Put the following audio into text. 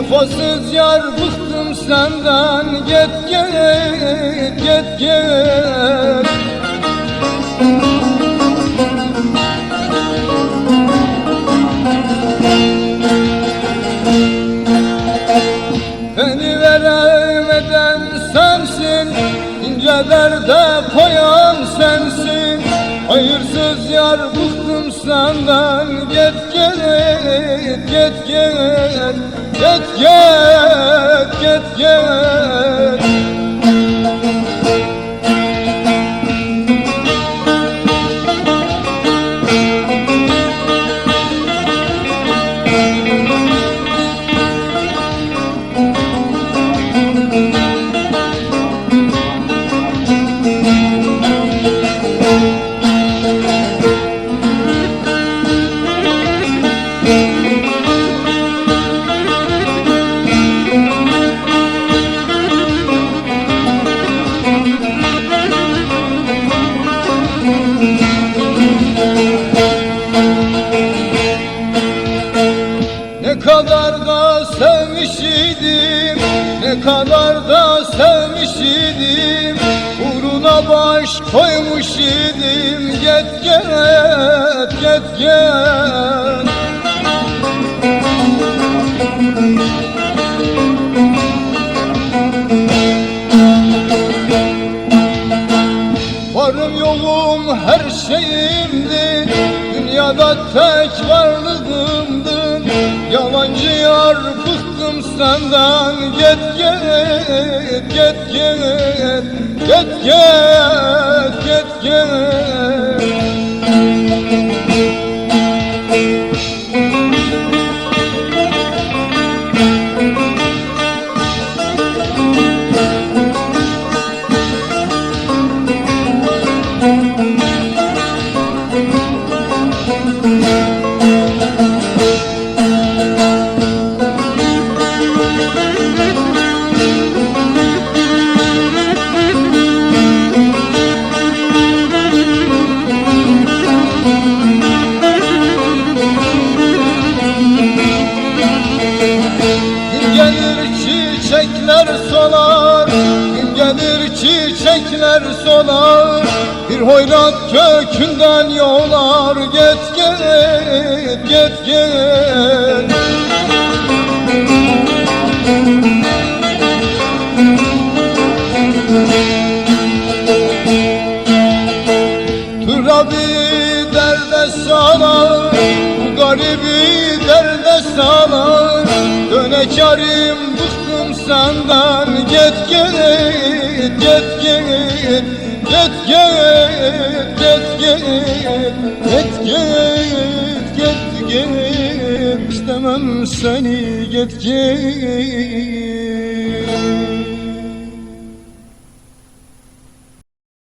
Vefasız yar bıktım senden. Git git git git Beni veremeden sensin ince derde koyan sensin. Hayırsız yar bıktım senden. Git git git git Git git git git Ne da sevmiş idim Ne kadar da sevmiş idim Uğruna baş koymuş idim Get get get get Varım yoğum her şeyimdi Dünyada tek varlığımdın bıktım senden Get get get get Get get get gelir çiçekler solar gelir çiçekler solar Bir hoyrat kökünden yolar Get get get get Dönekarim bıktım senden Get get get get Get get get get Get get get get İstemem seni get get